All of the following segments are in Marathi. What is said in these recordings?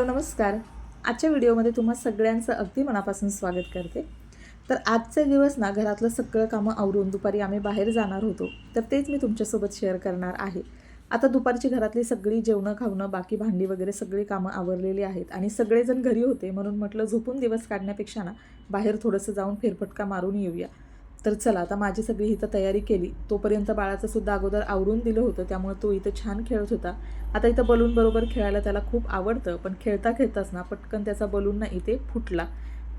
हॅलो नमस्कार. आजच्या व्हिडिओमध्ये तुम्हा सगळ्यांचं अगदी मनापासून स्वागत करते. तर आजचे दिवस ना घरातलं सगळं कामं आवरून दुपारी आम्ही बाहेर जाणार होतो तर तेच मी तुमच्यासोबत शेअर करणार आहे. आता दुपारची घरातली सगळी जेवणं खावणं बाकी भांडी वगैरे सगळी कामं आवरलेली आहेत आणि सगळेजण घरी होते म्हणून म्हटलं झोपून दिवस काढण्यापेक्षा ना बाहेर थोडंसं जाऊन फेरफटका मारून येऊया. तर चला आता माझी सगळी इथं तयारी केली. तोपर्यंत बाळाचं सुद्धा अगोदर आवरून दिलं होतं त्यामुळे तो इथं छान खेळत होता. आता इथं बलून बरोबर खेळायला त्याला खूप आवडतं पण खेळता खेळताच ना पटकन त्याचा बलून ना इथे फुटला.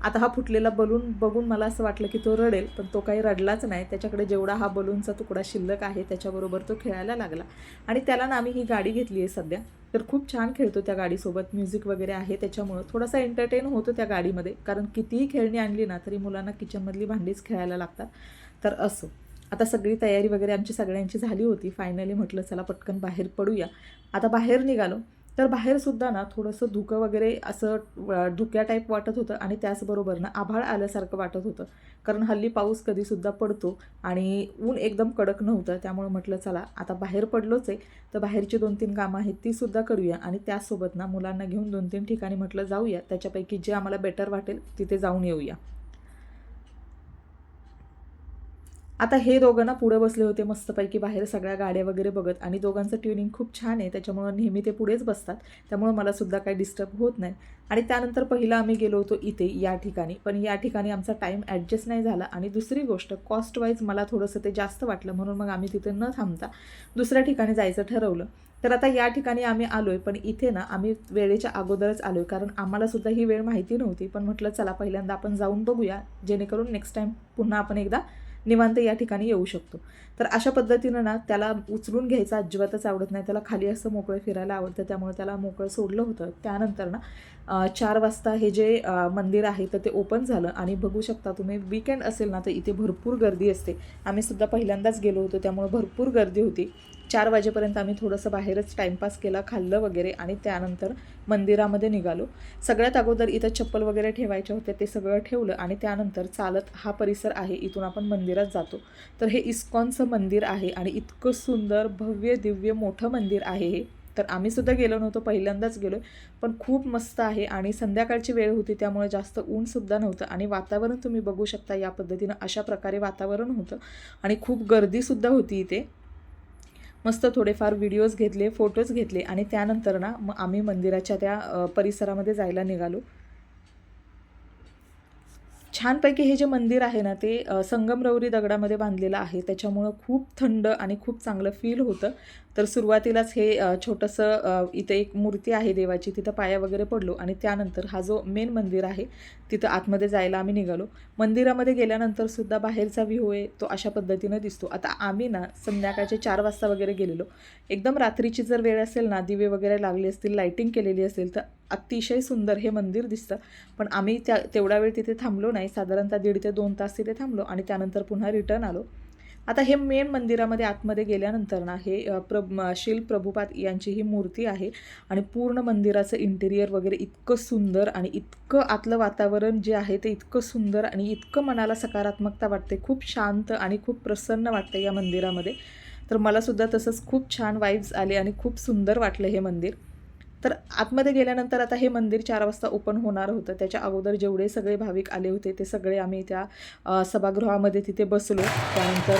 आता हा फुटलेला बलून बघून मला असं वाटलं की तो रडेल पण तो काही रडलाच नाही. त्याच्याकडे जेवढा हा बलूनचा तुकडा शिल्लक आहे त्याच्याबरोबर तो खेळायला लागला. आणि त्याला ना आम्ही ही गाडी घेतली आहे सध्या. तर खूप छान खेळतो त्या गाडीसोबत. म्युझिक वगैरे आहे त्याच्यामुळं. थोडासा एंटरटेन होतो त्या गाडीमध्ये कारण कितीही खेळणी आणली ना तरी मुलांना किचनमधली भांडीच खेळायला लागतात. तर असो. आता सगळी तयारी वगैरे आमची सगळ्यांची झाली होती. फायनली म्हटलं चला पटकन बाहेर पडूया. आता बाहेर निघालो. तर बाहेरसुद्धा ना थोडंसं धुकं वगैरे असं धुक्या टाईप वाटत होतं आणि त्याचबरोबर ना आभाळ आल्यासारखं वाटत होतं. कारण हल्ली पाऊस कधीसुद्धा पडतो आणि ऊन एकदम कडक नव्हतं. त्यामुळे म्हटलं चला आता बाहेर पडलोच आहे तर बाहेरची दोन तीन कामं आहेत तीसुद्धा करूया आणि त्याचसोबत ना मुलांना घेऊन दोन तीन ठिकाणी म्हटलं जाऊया त्याच्यापैकी जे आम्हाला बेटर वाटेल तिथे जाऊन येऊया. आता हे दोघं ना पुढे बसले होते मस्तपैकी बाहेर सगळ्या गाड्या वगैरे बघत. आणि दोघांचं ट्युनिंग खूप छान आहे त्याच्यामुळं नेहमी ते पुढेच बसतात. त्यामुळं मला सुद्धा काही डिस्टर्ब होत नाही. आणि त्यानंतर पहिला आम्ही गेलो होतो इथे या ठिकाणी. पण या ठिकाणी आमचा टाईम ॲडजस्ट नाही झाला. आणि दुसरी गोष्ट कॉस्ट वाईज मला थोडंसं ते जास्त वाटलं म्हणून मग आम्ही तिथे न थांबता दुसऱ्या ठिकाणी जायचं ठरवलं. तर आता या ठिकाणी आम्ही आलो आहे पण इथे ना आम्ही वेळेच्या अगोदरच आलो आहे कारण आम्हालासुद्धा ही वेळ माहिती नव्हती. पण म्हटलं चला पहिल्यांदा आपण जाऊन बघूया. जेणेकरून नेक्स्ट टाईम पुन्हा आपण एकदा निवांत या ठिकाणी येऊ शकतो. तर अशा पद्धतीनं ना त्याला उचलून घ्यायचं अजिबातच आवडत नाही. त्याला खाली असं मोकळं फिरायला आवडतं. त्यामुळे त्याला मोकळं सोडलं होतं. त्यानंतर ना चार वाजता हे जे मंदिर आहे तर ते ओपन झालं. आणि बघू शकता तुम्ही विकेंड असेल ना तर इथे भरपूर गर्दी असते. आम्ही सुद्धा पहिल्यांदाच गेलो होतो. त्यामुळे भरपूर गर्दी होती. चार वाजेपर्यंत आम्ही थोडंसं बाहेरच टाईमपास केला खाल्लं वगैरे आणि त्यानंतर मंदिरामध्ये निघालो. सगळ्यात अगोदर इथं चप्पल वगैरे ठेवायचे होते ते सगळं ठेवलं आणि त्यानंतर चालत हा परिसर आहे इथून आपण मंदिरात जातो. तर हे इस्कॉनचं मंदिर आहे आणि इतकं सुंदर भव्य दिव्य मोठं मंदिर आहे हे. तर आम्हीसुद्धा गेलो नव्हतो पहिल्यांदाच गेलो पण खूप मस्त आहे आणि संध्याकाळची वेळ होती त्यामुळे जास्त ऊनसुद्धा नव्हतं आणि वातावरण तुम्ही बघू शकता या पद्धतीनं अशा प्रकारे वातावरण होतं. आणि खूप गर्दीसुद्धा होती इथे. मस्त थोडेफार व्हिडिओज घेतले फोटोज घेतले आणि त्यानंतर ना मग आम्ही मंदिराच्या त्या परिसरामध्ये जायला निघालो. छानपैकी हे जे मंदिर आहे ना ते संगमरवरी दगडामध्ये बांधलेलं आहे. त्याच्यामुळं खूप थंड आणि खूप चांगलं फील होतं. तर सुरुवातीलाच हे छोटंसं इथे एक मूर्ती आहे देवाची तिथं पाया वगैरे पडलो आणि त्यानंतर हा जो मेन मंदिर आहे तिथं आतमध्ये जायला आम्ही निघालो. मंदिरामध्ये गेल्यानंतर सुद्धा बाहेरचा व्ह्यू आहे तो अशा पद्धतीनं दिसतो. आता आम्ही ना संध्याकाळचे चार वाजता वगैरे गेलेलो. एकदम रात्रीची जर वेळ असेल ना दिवे वगैरे लागले असतील लाईटिंग केलेली असेल तर अतिशय सुंदर हे मंदिर दिसतं. पण आम्ही त्या तेवढा वेळ तिथे थांबलो नाही. साधारणतः दीड ते दोन तास तिथे थांबलो आणि त्यानंतर पुन्हा रिटर्न आलो. आता हे मेन मंदिरामध्ये आतमध्ये गेल्यानंतर ना हे प्रभ शिल प्रभुपाद यांची ही मूर्ती आहे आणि पूर्ण मंदिराचं इंटेरियर वगैरे इतकं सुंदर आणि इतकं आतलं वातावरण जे आहे ते इतकं सुंदर आणि इतकं मनाला सकारात्मकता वाटते खूप शांत आणि खूप प्रसन्न वाटते या मंदिरामध्ये. तर मला सुद्धा तसंच खूप छान वाईब्स आले आणि खूप सुंदर वाटलं हे मंदिर. तर आतमध्ये गेल्यानंतर आता हे मंदिर चार वाजता ओपन होणार होतं. त्याच्या अगोदर जेवढे सगळे भाविक आले होते ते सगळे आम्ही त्या सभागृहामध्ये तिथे बसलो. त्यानंतर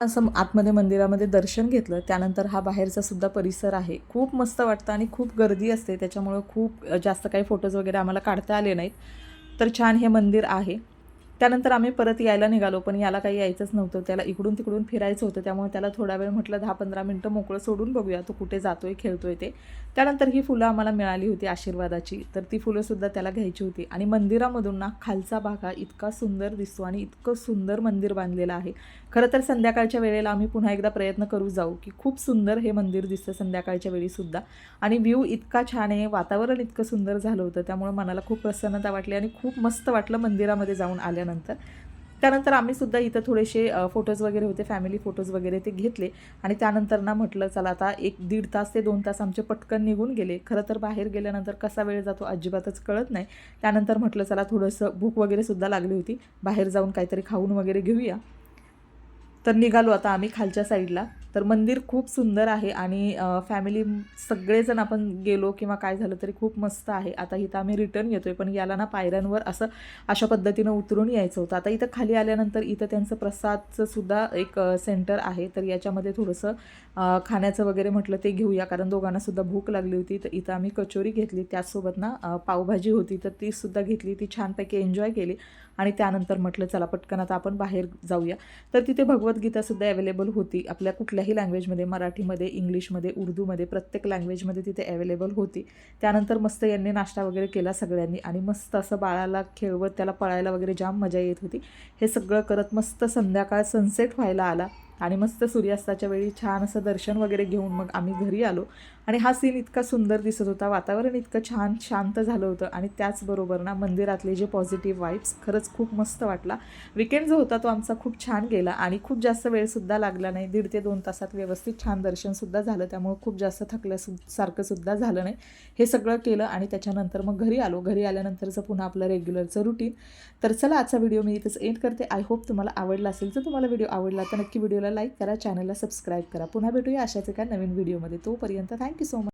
असं आतमध्ये मंदिरामध्ये दर्शन घेतलं त्यानंतर हा बाहेरचा सुद्धा परिसर आहे. खूप मस्त वाटतं आणि खूप गर्दी असते. त्याच्यामुळं खूप जास्त काही फोटोज वगैरे आम्हाला काढता आले नाहीत. तर छान हे मंदिर आहे. त्यानंतर आम्ही परत यायला निघालो पण याला काही यायचंच नव्हतं. त्याला इकडून तिकडून फिरायचं होतं त्यामुळे त्याला थोडा वेळ म्हटलं दहा पंधरा मिनटं मोकळं सोडून बघूया तो कुठे जातोय खेळतोय ते. त्यानंतर ही फुलं आम्हाला मिळाली होती आशीर्वादाची. तर ती फुलंसुद्धा त्याला घ्यायची होती. आणि मंदिरामधून ना खालचा भाग हा इतका सुंदर दिसतो आणि इतकं सुंदर मंदिर बांधलेलं आहे. खरं तर संध्याकाळच्या वेळेला आम्ही पुन्हा एकदा प्रयत्न करू जाऊ की खूप सुंदर हे मंदिर दिसतं संध्याकाळच्या वेळीसुद्धा आणि व्ह्यू इतका छान आहे वातावरण इतकं सुंदर झालं होतं त्यामुळे मनाला खूप प्रसन्नता वाटली आणि खूप मस्त वाटलं मंदिरामध्ये जाऊन आल्यानंतर त्यानंतर आम्ही सुद्धा इथं थोडेसे फोटोज वगैरे होते फॅमिली फोटोज वगैरे ते घेतले. आणि त्यानंतर ना म्हटलं चला आता एक दीड तास ते दोन तास आमचे पटकन निघून गेले. खरं तर बाहेर गेल्यानंतर कसा वेळ जातो अजिबातच कळत नाही. त्यानंतर म्हटलं चला थोडंसं भूक वगैरे सुद्धा लागली होती. बाहेर जाऊन काहीतरी खाऊन वगैरे घेऊया. तर निघालो आता आम्ही खालच्या साईडला तर मंदिर खूप सुंदर आहे आणि फॅमिली सगळेजण आपण गेलो किंवा काय झालं तरी खूप मस्त आहे. आता इथं आम्ही रिटर्न येतोय पण याला ना पायऱ्यांवर असं अशा पद्धतीनं उतरून यायचं होतं. आता इथं खाली आल्यानंतर इथं त्यांचं प्रसादचं सुद्धा एक सेंटर आहे. तर याच्यामध्ये थोडंसं खाण्याचं वगैरे म्हटलं ते घेऊया. कारण दोघांना सुद्धा भूक लागली होती. तर इथं आम्ही कचोरी घेतली. त्याचसोबत ना पावभाजी होती. तर ती सुद्धा घेतली. ती छानपैकी एन्जॉय केली. आणि त्यानंतर म्हटलं चला पटकन आता आपण बाहेर जाऊया. तर तिथे भगवद्गीतासुद्धा अवेलेबल होती. आपल्या कुठल्याही लँग्वेजमध्ये मराठीमध्ये इंग्लिशमध्ये उर्दूमध्ये प्रत्येक लँग्वेजमध्ये तिथे अवेलेबल होती. त्यानंतर मस्त यांनी नाश्ता वगैरे केला सगळ्यांनी आणि मस्त असं बाळाला खेळवत त्याला पळायला वगैरे जाम मजा येत होती. हे सगळं करत मस्त संध्याकाळ सनसेट व्हायला आला. आणि मस्त सूर्यास्ताच्या वेळी छान असं दर्शन वगैरे घेऊन मग आम्ही घरी आलो. आणि हा सीन इतका सुंदर दिसत होता. वातावरण इतकं छान शांत झालं होतं. आणि त्याचबरोबर ना मंदिरातले जे पॉझिटिव्ह वाईब्स खरंच खूप मस्त वाटला. विकेंड जो होता तो आमचा खूप छान गेला. आणि खूप जास्त वेळसुद्धा लागला नाही. दीड ते दोन तासात व्यवस्थित छान दर्शनसुद्धा झालं. त्यामुळे खूप जास्त थकल्यासु सारखं सुद्धा झालं नाही. हे सगळं केलं आणि त्याच्यानंतर मग घरी आलो. घरी आल्यानंतरचं पुन्हा आपलं रेग्युलरचं रुटीन तर चला आजचा व्हिडिओ मी इथंच एंड करते. आय होप तुम्हाला आवडला असेल. जर तुम्हाला व्हिडिओ आवडला तर नक्की व्हिडिओला लाईक करा चॅनलला सबस्क्राईब करा. पुन्हा भेटूया अशाच एका नवीन व्हिडिओमध्ये. तोपर्यंत थँक्यू सो मच